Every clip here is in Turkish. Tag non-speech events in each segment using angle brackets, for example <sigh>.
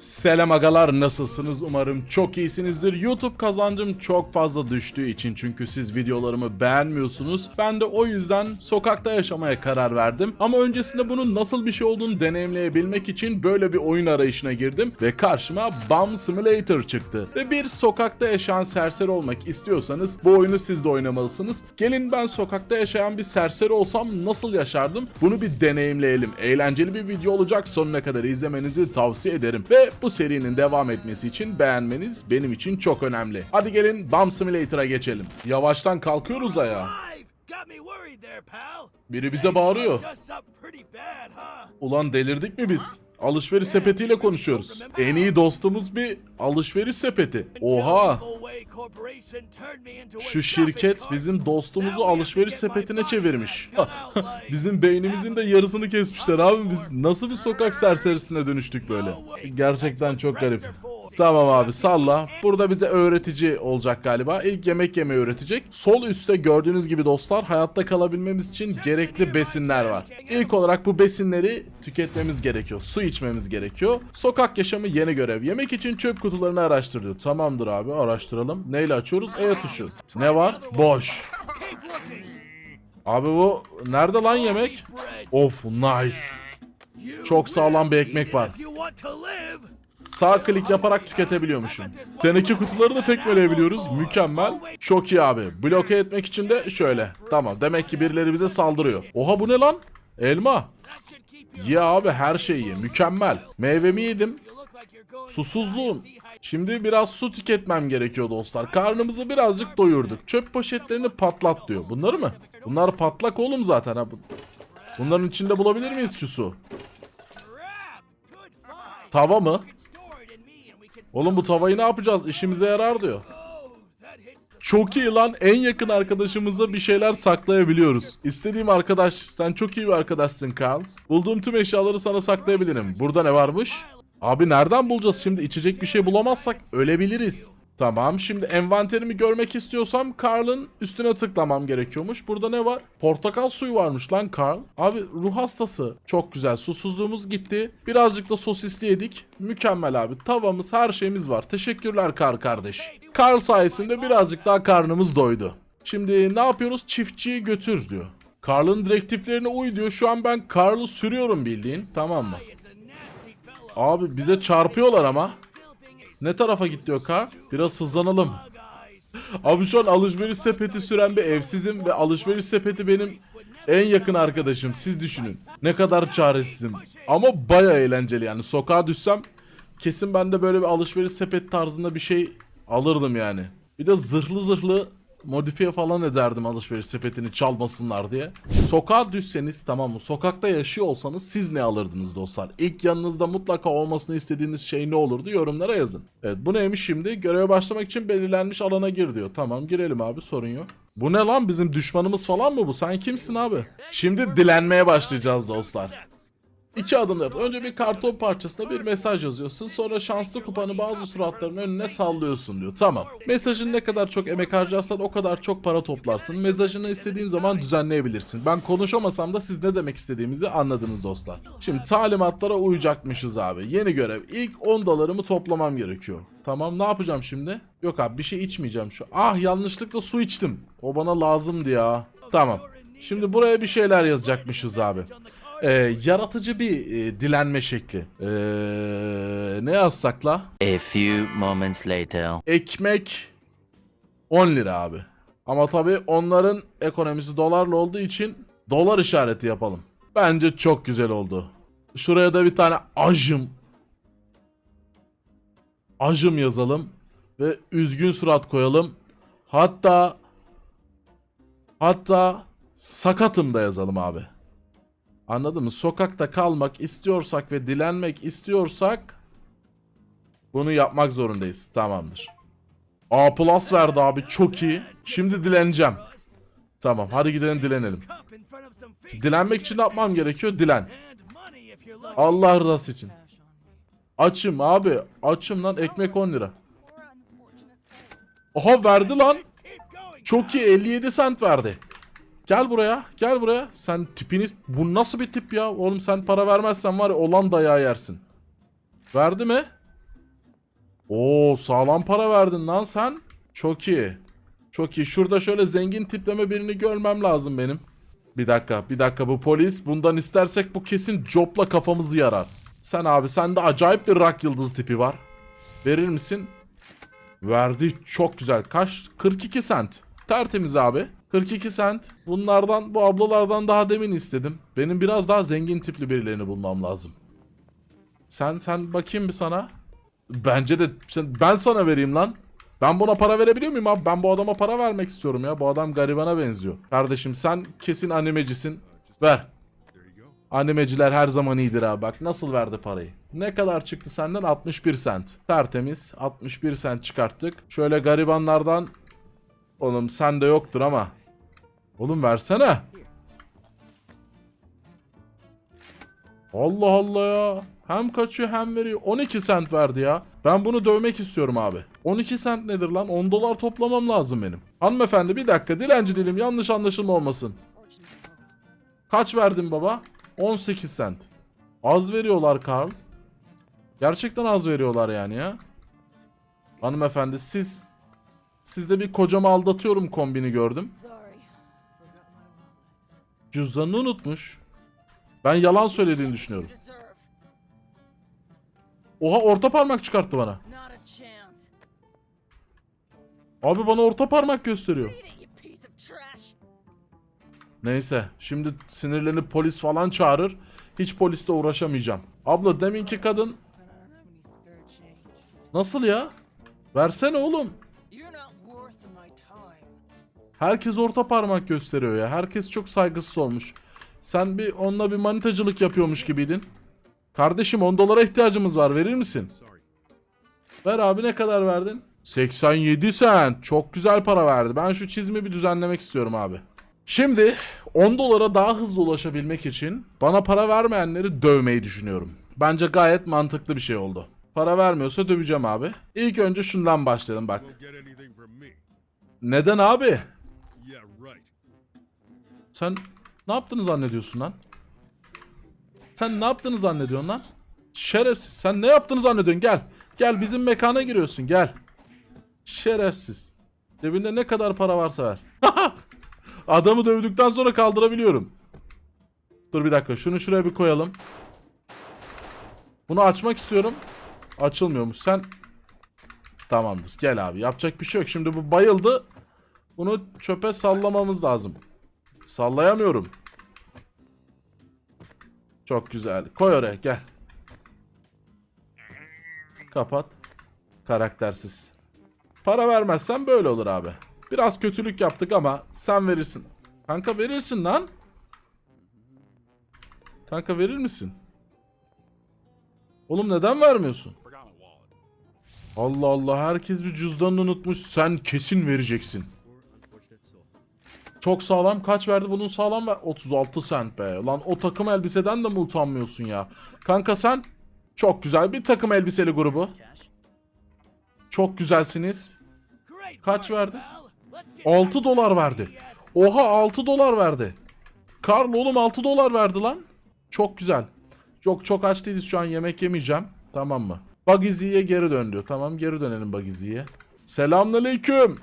Selam agalar nasılsınız umarım çok iyisinizdir. YouTube kazancım çok fazla düştüğü için çünkü siz videolarımı beğenmiyorsunuz. Ben de o yüzden sokakta yaşamaya karar verdim. Ama öncesinde bunun nasıl bir şey olduğunu deneyimleyebilmek için böyle bir oyun arayışına girdim ve karşıma Bum Simulator çıktı. Ve bir sokakta yaşayan serseri olmak istiyorsanız bu oyunu siz de oynamalısınız. Gelin ben sokakta yaşayan bir serseri olsam nasıl yaşardım? Bunu bir deneyimleyelim. Eğlenceli bir video olacak sonuna kadar izlemenizi tavsiye ederim. Ve bu serinin devam etmesi için beğenmeniz benim için çok önemli. Hadi gelin Bum Simulator'a geçelim. Yavaştan kalkıyoruz ayağa. Biri bize bağırıyor. Ulan delirdik mi biz? Alışveriş sepetiyle konuşuyoruz. En iyi dostumuz bir alışveriş sepeti. Oha! Şu şirket bizim dostumuzu alışveriş sepetine çevirmiş. <laughs> bizim beynimizin de yarısını kesmişler abi. Biz nasıl bir sokak serserisine dönüştük böyle? Gerçekten çok garip. Tamam abi salla. Burada bize öğretici olacak galiba. İlk yemek yemeyi öğretecek. Sol üstte gördüğünüz gibi dostlar hayatta kalabilmemiz için gerekli besinler var. İlk olarak bu besinleri tüketmemiz gerekiyor. Su içmemiz gerekiyor. Sokak yaşamı yeni görev. Yemek için çöp kutularını araştır. Tamamdır abi araştıralım. Neyle açıyoruz? E tuşu. Ne var? Boş. Abi bu nerede lan yemek? Of nice. Çok sağlam bir ekmek var. Sağ klik yaparak tüketebiliyormuşum. Teneke kutuları da tekmeleyebiliyoruz. Mükemmel. Çok iyi abi. Bloke etmek için de şöyle. Tamam. Demek ki birileri bize saldırıyor. Oha bu ne lan? Elma. Ya abi her şeyi. Mükemmel. Meyvemi yedim. Susuzluğum. Şimdi biraz su tüketmem gerekiyor dostlar. Karnımızı birazcık doyurduk. Çöp poşetlerini patlat diyor. Bunları mı? Bunlar patlak oğlum zaten ha. Bu- Bunların içinde bulabilir miyiz ki su? Tava mı? Oğlum bu tavayı ne yapacağız? İşimize yarar diyor. Çok iyi lan. En yakın arkadaşımıza bir şeyler saklayabiliyoruz. İstediğim arkadaş. Sen çok iyi bir arkadaşsın Carl. Bulduğum tüm eşyaları sana saklayabilirim. Burada ne varmış? Abi nereden bulacağız şimdi? İçecek bir şey bulamazsak ölebiliriz. Tamam şimdi envanterimi görmek istiyorsam Carl'ın üstüne tıklamam gerekiyormuş. Burada ne var? Portakal suyu varmış lan Carl. Abi ruh hastası. Çok güzel. Susuzluğumuz gitti. Birazcık da sosisli yedik. Mükemmel abi. Tavamız her şeyimiz var. Teşekkürler Carl kardeş. Carl sayesinde birazcık daha karnımız doydu. Şimdi ne yapıyoruz? Çiftçiyi götür diyor. Carl'ın direktiflerine uy diyor. Şu an ben Carl'ı sürüyorum bildiğin. Tamam mı? Abi bize çarpıyorlar ama. Ne tarafa git diyor Carl? Biraz hızlanalım. Abi şu an alışveriş sepeti süren bir evsizim ve alışveriş sepeti benim en yakın arkadaşım. Siz düşünün. Ne kadar çaresizim. Ama baya eğlenceli yani. Sokağa düşsem kesin ben de böyle bir alışveriş sepeti tarzında bir şey alırdım yani. Bir de zırhlı zırhlı modifiye falan ederdim alışveriş sepetini çalmasınlar diye. Sokağa düşseniz tamam mı? Sokakta yaşıyor olsanız siz ne alırdınız dostlar? İlk yanınızda mutlaka olmasını istediğiniz şey ne olurdu? Yorumlara yazın. Evet bu neymiş şimdi? Göreve başlamak için belirlenmiş alana gir diyor. Tamam girelim abi sorun yok. Bu ne lan bizim düşmanımız falan mı bu? Sen kimsin abi? Şimdi dilenmeye başlayacağız dostlar. İki adım yap. Önce bir karton parçasına bir mesaj yazıyorsun. Sonra şanslı kupanı bazı suratların önüne sallıyorsun diyor. Tamam. Mesajın ne kadar çok emek harcarsan o kadar çok para toplarsın. Mesajını istediğin zaman düzenleyebilirsin. Ben konuşamasam da siz ne demek istediğimizi anladınız dostlar. Şimdi talimatlara uyacakmışız abi. Yeni görev. İlk 10 dolarımı toplamam gerekiyor. Tamam ne yapacağım şimdi? Yok abi bir şey içmeyeceğim şu. Ah yanlışlıkla su içtim. O bana lazımdı ya. Tamam. Şimdi buraya bir şeyler yazacakmışız abi. Ee, yaratıcı bir e, dilenme şekli. Ee, ne yazsak la? A few moments later. Ekmek 10 lira abi. Ama tabii onların ekonomisi dolarla olduğu için dolar işareti yapalım. Bence çok güzel oldu. Şuraya da bir tane ajım. Ajım yazalım. Ve üzgün surat koyalım. Hatta hatta sakatım da yazalım abi. Anladın mı? Sokakta kalmak istiyorsak ve dilenmek istiyorsak bunu yapmak zorundayız. Tamamdır. A plus verdi abi çok iyi. Şimdi dileneceğim. Tamam hadi gidelim dilenelim. Dilenmek için yapmam gerekiyor? Dilen. Allah rızası için. Açım abi. Açım lan ekmek 10 lira. Oha verdi lan. Çok iyi 57 sent verdi. Gel buraya. Gel buraya. Sen tipiniz bu nasıl bir tip ya? Oğlum sen para vermezsen var ya olan dayağı yersin. Verdi mi? Oo sağlam para verdin lan sen. Çok iyi. Çok iyi. Şurada şöyle zengin tipleme birini görmem lazım benim. Bir dakika, bir dakika bu polis. Bundan istersek bu kesin copla kafamızı yarar. Sen abi sende acayip bir rak yıldız tipi var. Verir misin? Verdi. Çok güzel. Kaç? 42 sent. Tertemiz abi. 42 sent. Bunlardan, bu ablalardan daha demin istedim. Benim biraz daha zengin tipli birilerini bulmam lazım. Sen sen bakayım bir sana. Bence de sen- ben sana vereyim lan. Ben buna para verebiliyor muyum abi? Ben bu adama para vermek istiyorum ya. Bu adam garibana benziyor. Kardeşim sen kesin animecisin. Ver. Animeciler her zaman iyidir abi. Bak nasıl verdi parayı. Ne kadar çıktı senden? 61 sent. Tertemiz. 61 sent çıkarttık. Şöyle garibanlardan... Oğlum sende yoktur ama. Oğlum versene. Allah Allah ya. Hem kaçıyor hem veriyor. 12 sent verdi ya. Ben bunu dövmek istiyorum abi. 12 sent nedir lan? 10 dolar toplamam lazım benim. Hanımefendi bir dakika dilenci dilim yanlış anlaşılma olmasın. Kaç verdin baba? 18 sent. Az veriyorlar Karl. Gerçekten az veriyorlar yani ya. Hanımefendi siz sizde bir kocamı aldatıyorum kombini gördüm. Cüzdanını unutmuş. Ben yalan söylediğini düşünüyorum. Oha orta parmak çıkarttı bana. Abi bana orta parmak gösteriyor. Neyse şimdi sinirlenip polis falan çağırır. Hiç polisle uğraşamayacağım. Abla deminki kadın nasıl ya? Versene oğlum. Herkes orta parmak gösteriyor ya. Herkes çok saygısız olmuş. Sen bir onunla bir manitacılık yapıyormuş gibiydin. Kardeşim 10 dolara ihtiyacımız var verir misin? Ver abi ne kadar verdin? 87 sent. Çok güzel para verdi. Ben şu çizimi bir düzenlemek istiyorum abi. Şimdi 10 dolara daha hızlı ulaşabilmek için bana para vermeyenleri dövmeyi düşünüyorum. Bence gayet mantıklı bir şey oldu. Para vermiyorsa döveceğim abi. İlk önce şundan başlayalım bak. Neden abi? Sen ne yaptığını zannediyorsun lan? Sen ne yaptığını zannediyorsun lan? Şerefsiz. Sen ne yaptığını zannediyorsun? Gel. Gel bizim mekana giriyorsun. Gel. Şerefsiz. Cebinde ne kadar para varsa ver. <laughs> Adamı dövdükten sonra kaldırabiliyorum. Dur bir dakika. Şunu şuraya bir koyalım. Bunu açmak istiyorum. Açılmıyormuş. Sen Tamamdır. Gel abi. Yapacak bir şey yok. Şimdi bu bayıldı. Bunu çöpe sallamamız lazım. Sallayamıyorum. Çok güzel. Koy oraya gel. Kapat. Karaktersiz. Para vermezsen böyle olur abi. Biraz kötülük yaptık ama sen verirsin. Kanka verirsin lan. Kanka verir misin? Oğlum neden vermiyorsun? Allah Allah herkes bir cüzdanını unutmuş. Sen kesin vereceksin. Çok sağlam. Kaç verdi bunun sağlam ver? 36 sent be. Lan o takım elbiseden de mi utanmıyorsun ya? Kanka sen çok güzel bir takım elbiseli grubu. Çok güzelsiniz. Kaç verdi? pal. Let's get 6 dolar verdi. Oha 6 dolar verdi. Karl oğlum 6 dolar verdi lan. Çok güzel. Çok çok aç değiliz şu an yemek yemeyeceğim. Tamam mı? Bagizi'ye geri dön diyor. Tamam geri dönelim Bagizi'ye. Selamünaleyküm.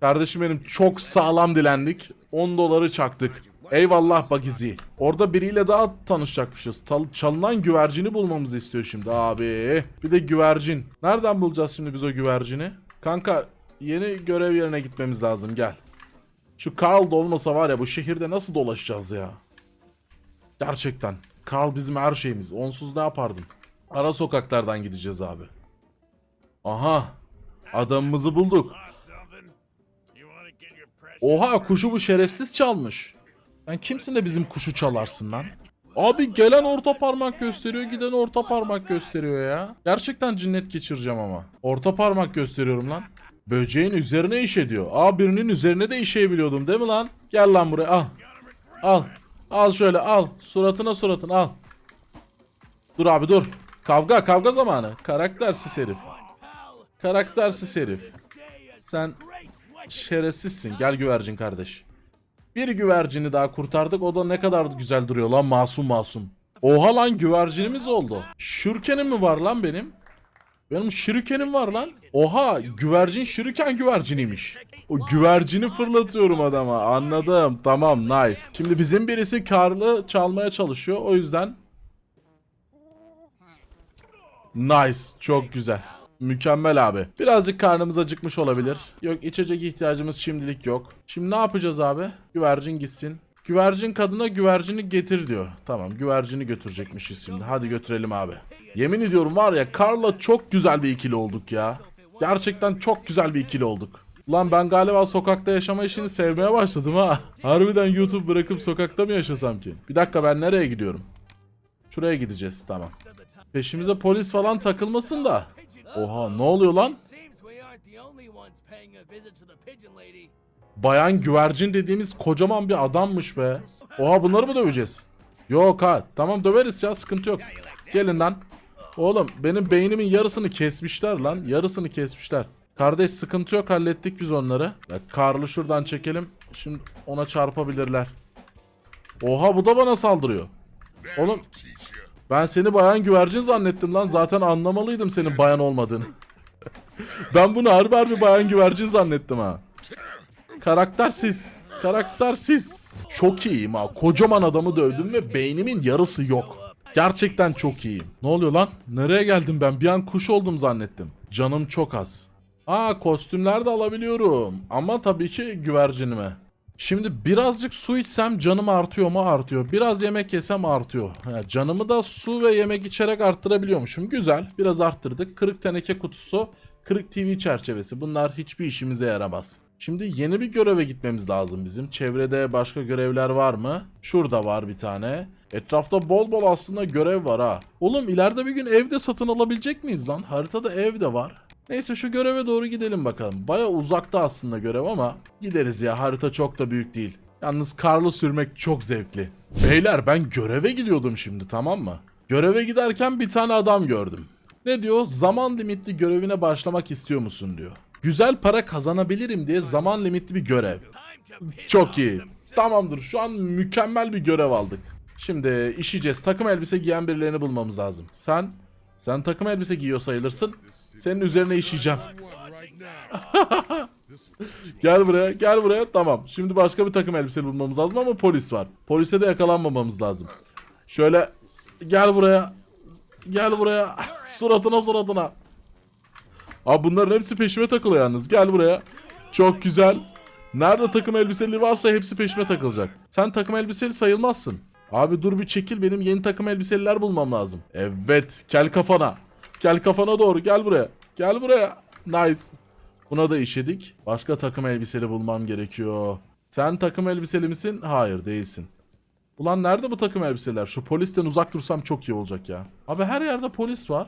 Kardeşim benim çok sağlam dilendik. 10 doları çaktık. Eyvallah Bagizi. Orada biriyle daha tanışacakmışız. Tal- çalınan güvercini bulmamızı istiyor şimdi abi. Bir de güvercin. Nereden bulacağız şimdi biz o güvercini? Kanka yeni görev yerine gitmemiz lazım gel. Şu Carl da olmasa var ya bu şehirde nasıl dolaşacağız ya? Gerçekten. Carl bizim her şeyimiz. Onsuz ne yapardın? Ara sokaklardan gideceğiz abi. Aha. Adamımızı bulduk. Oha kuşu bu şerefsiz çalmış. Sen kimsin de bizim kuşu çalarsın lan? Abi gelen orta parmak gösteriyor giden orta parmak gösteriyor ya. Gerçekten cinnet geçireceğim ama. Orta parmak gösteriyorum lan. Böceğin üzerine iş ediyor. Aa üzerine de işeyebiliyordum değil mi lan? Gel lan buraya al. Al. Al şöyle al. Suratına suratına al. Dur abi dur. Kavga kavga zamanı. Karaktersiz herif. Karaktersiz herif. Sen şerefsizsin. Gel güvercin kardeş. Bir güvercini daha kurtardık. O da ne kadar güzel duruyor lan masum masum. Oha lan güvercinimiz oldu. Şürkenim mi var lan benim? Benim şirikenim var lan. Oha güvercin şiriken güverciniymiş. O güvercini fırlatıyorum adama. Anladım. Tamam nice. Şimdi bizim birisi karlı çalmaya çalışıyor. O yüzden Nice. Çok güzel. Mükemmel abi. Birazcık karnımız acıkmış olabilir. Yok içecek ihtiyacımız şimdilik yok. Şimdi ne yapacağız abi? Güvercin gitsin. Güvercin kadına güvercini getir diyor. Tamam güvercini götürecekmişiz şimdi. Hadi götürelim abi. Yemin ediyorum var ya Karla çok güzel bir ikili olduk ya. Gerçekten çok güzel bir ikili olduk. Ulan ben galiba sokakta yaşama işini sevmeye başladım ha. Harbiden YouTube bırakıp sokakta mı yaşasam ki? Bir dakika ben nereye gidiyorum? Şuraya gideceğiz tamam. Peşimize polis falan takılmasın da. Oha ne oluyor lan? Bayan güvercin dediğimiz kocaman bir adammış be. Oha bunları mı döveceğiz? Yok ha tamam döveriz ya sıkıntı yok. Gelin lan. Oğlum benim beynimin yarısını kesmişler lan. Yarısını kesmişler. Kardeş sıkıntı yok hallettik biz onları. Ya Karlı şuradan çekelim. Şimdi ona çarpabilirler. Oha bu da bana saldırıyor. Oğlum ben seni bayan güvercin zannettim lan. Zaten anlamalıydım senin bayan olmadığını. <laughs> ben bunu harbi bayan güvercin zannettim ha. Karaktersiz. Karaktersiz. Çok iyiyim ha. Kocaman adamı dövdüm ve beynimin yarısı yok. Gerçekten çok iyiyim. Ne oluyor lan? Nereye geldim ben? Bir an kuş oldum zannettim. Canım çok az. Aa kostümler de alabiliyorum. Ama tabii ki güvercinime. Şimdi birazcık su içsem canım artıyor mu artıyor. Biraz yemek yesem artıyor. Ha, canımı da su ve yemek içerek arttırabiliyormuşum. Güzel. Biraz arttırdık. Kırık teneke kutusu, kırık TV çerçevesi. Bunlar hiçbir işimize yaramaz. Şimdi yeni bir göreve gitmemiz lazım bizim. Çevrede başka görevler var mı? Şurada var bir tane. Etrafta bol bol aslında görev var ha. Oğlum ileride bir gün evde satın alabilecek miyiz lan? Haritada ev de var. Neyse şu göreve doğru gidelim bakalım. Baya uzakta aslında görev ama gideriz ya harita çok da büyük değil. Yalnız karlı sürmek çok zevkli. Beyler ben göreve gidiyordum şimdi tamam mı? Göreve giderken bir tane adam gördüm. Ne diyor? Zaman limitli görevine başlamak istiyor musun diyor. Güzel para kazanabilirim diye zaman limitli bir görev. Çok iyi. Tamamdır. Şu an mükemmel bir görev aldık. Şimdi işeceğiz. Takım elbise giyen birilerini bulmamız lazım. Sen sen takım elbise giyiyor sayılırsın. Senin üzerine işeyeceğim. <laughs> Gel buraya, gel buraya. Tamam. Şimdi başka bir takım elbise bulmamız lazım ama polis var. Polise de yakalanmamamız lazım. Şöyle gel buraya. Gel buraya. <laughs> suratına suratına. Abi bunların hepsi peşime takılıyor yalnız. Gel buraya. Çok güzel. Nerede takım elbiseli varsa hepsi peşime takılacak. Sen takım elbiseli sayılmazsın. Abi dur bir çekil benim yeni takım elbiseliler bulmam lazım. Evet. Kel kafana. Kel kafana doğru gel buraya. Gel buraya. Nice. Buna da işedik. Başka takım elbiseli bulmam gerekiyor. Sen takım elbiseli misin? Hayır değilsin. Ulan nerede bu takım elbiseler? Şu polisten uzak dursam çok iyi olacak ya. Abi her yerde polis var.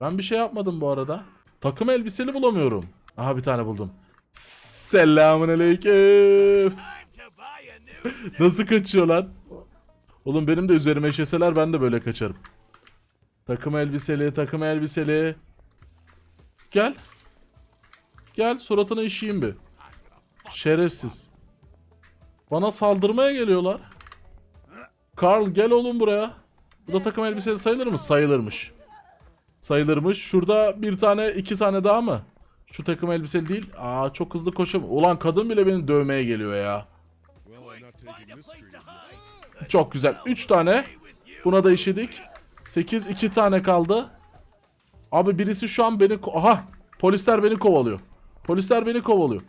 Ben bir şey yapmadım bu arada. Takım elbiseli bulamıyorum. Aha bir tane buldum. Selamun aleyküm. <laughs> Nasıl kaçıyor lan? Oğlum benim de üzerime işeseler ben de böyle kaçarım. Takım elbiseli, takım elbiseli. Gel. Gel suratına işeyim bir. Şerefsiz. Bana saldırmaya geliyorlar. Karl gel oğlum buraya. Bu da takım elbiseli sayılır mı? Sayılırmış. Sayılırmış. Şurada bir tane iki tane daha mı? Şu takım elbiseli değil. Aa çok hızlı koşam. Ulan kadın bile beni dövmeye geliyor ya. Çok güzel. 3 tane. Buna da işedik. 8 2 tane kaldı. Abi birisi şu an beni aha polisler beni kovalıyor. Polisler beni kovalıyor.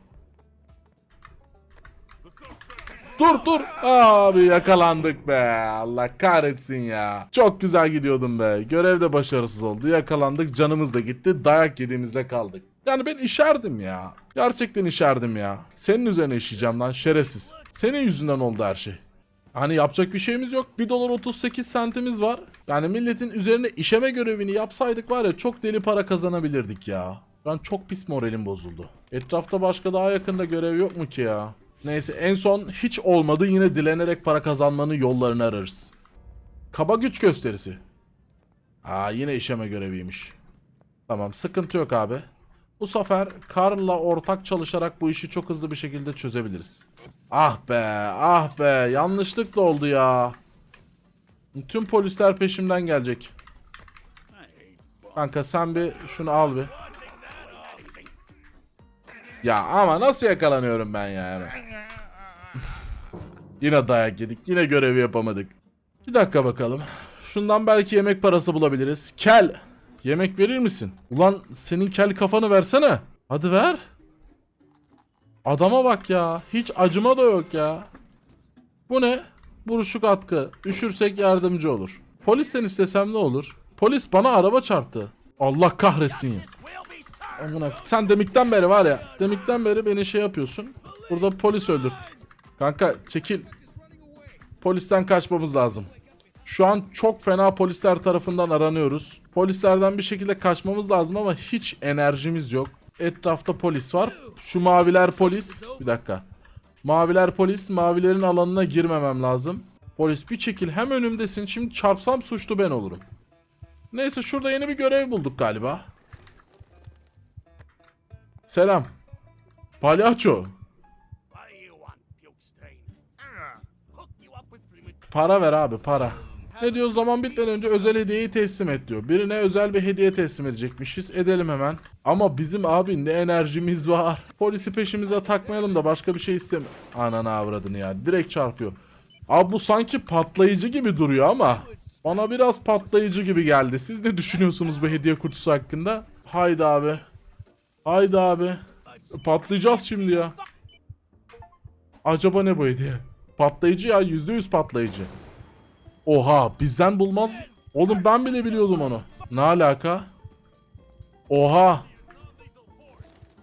Dur dur. Abi yakalandık be. Allah kahretsin ya. Çok güzel gidiyordum be. Görev de başarısız oldu. Yakalandık. Canımız da gitti. Dayak yediğimizde kaldık. Yani ben işerdim ya. Gerçekten işerdim ya. Senin üzerine işeyeceğim lan şerefsiz. Senin yüzünden oldu her şey. Hani yapacak bir şeyimiz yok. 1 dolar 38 sentimiz var. Yani milletin üzerine işeme görevini yapsaydık var ya çok deli para kazanabilirdik ya. Ben çok pis moralim bozuldu. Etrafta başka daha yakında görev yok mu ki ya? Neyse en son hiç olmadı yine dilenerek para kazanmanın yollarını ararız. Kaba güç gösterisi. Aa yine işeme göreviymiş. Tamam sıkıntı yok abi. Bu sefer Karl'la ortak çalışarak bu işi çok hızlı bir şekilde çözebiliriz. Ah be, ah be. Yanlışlıkla oldu ya. Tüm polisler peşimden gelecek. Kanka sen bir şunu al bir. Ya ama nasıl yakalanıyorum ben ya hemen. <laughs> yine dayak yedik. Yine görevi yapamadık. Bir dakika bakalım. Şundan belki yemek parası bulabiliriz. Kel. Yemek verir misin? Ulan senin kel kafanı versene. Hadi ver. Adama bak ya. Hiç acıma da yok ya. Bu ne? Buruşuk atkı. Üşürsek yardımcı olur. Polisten istesem ne olur? Polis bana araba çarptı. Allah kahretsin ya. Sen demikten beri var ya. Demikten beri beni şey yapıyorsun. Burada polis öldür. Kanka çekil. Polisten kaçmamız lazım. Şu an çok fena polisler tarafından aranıyoruz. Polislerden bir şekilde kaçmamız lazım ama hiç enerjimiz yok. Etrafta polis var. Şu maviler polis. Bir dakika. Maviler polis. Mavilerin alanına girmemem lazım. Polis bir çekil hem önümdesin. Şimdi çarpsam suçlu ben olurum. Neyse şurada yeni bir görev bulduk galiba. Selam. Palyaço. Para ver abi para. Ne diyor zaman bitmeden önce özel hediyeyi teslim et diyor. Birine özel bir hediye teslim edecekmişiz. Edelim hemen. Ama bizim abi ne enerjimiz var. Polisi peşimize takmayalım da başka bir şey isteme. Ananı avradını ya. Direkt çarpıyor. Abi bu sanki patlayıcı gibi duruyor ama. Bana biraz patlayıcı gibi geldi. Siz ne düşünüyorsunuz bu hediye kutusu hakkında? Haydi abi. Haydi abi. Patlayacağız şimdi ya. Acaba ne bu hediye? Patlayıcı ya %100 patlayıcı. Oha bizden bulmaz. Oğlum ben bile biliyordum onu. Ne alaka? Oha.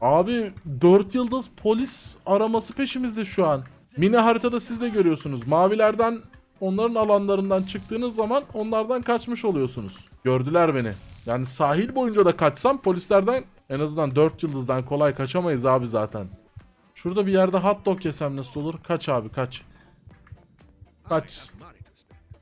Abi 4 yıldız polis araması peşimizde şu an. Mini haritada siz de görüyorsunuz. Mavilerden onların alanlarından çıktığınız zaman onlardan kaçmış oluyorsunuz. Gördüler beni. Yani sahil boyunca da kaçsam polislerden en azından 4 yıldızdan kolay kaçamayız abi zaten. Şurada bir yerde hot dog yesem nasıl olur? Kaç abi kaç. Kaç.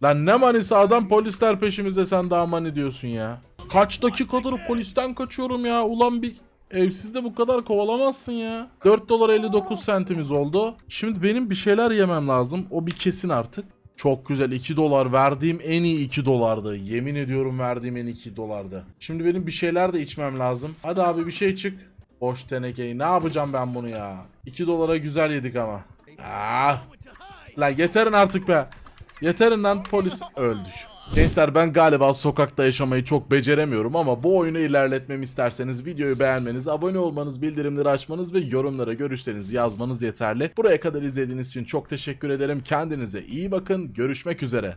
Lan ne manisi adam polisler peşimizde sen daha mani diyorsun ya. Kaç dakikadır polisten kaçıyorum ya. Ulan bir evsizde bu kadar kovalamazsın ya. 4 dolar 59 sentimiz oldu. Şimdi benim bir şeyler yemem lazım. O bir kesin artık. Çok güzel 2 dolar verdiğim en iyi 2 dolardı. Yemin ediyorum verdiğim en iyi 2 dolardı. Şimdi benim bir şeyler de içmem lazım. Hadi abi bir şey çık. Boş tenekeyi ne yapacağım ben bunu ya. 2 dolara güzel yedik ama. Ah. Lan yeterin artık be. Yeterin lan polis öldük. Gençler ben galiba sokakta yaşamayı çok beceremiyorum ama bu oyunu ilerletmemi isterseniz videoyu beğenmeniz, abone olmanız, bildirimleri açmanız ve yorumlara görüşlerinizi yazmanız yeterli. Buraya kadar izlediğiniz için çok teşekkür ederim. Kendinize iyi bakın. Görüşmek üzere.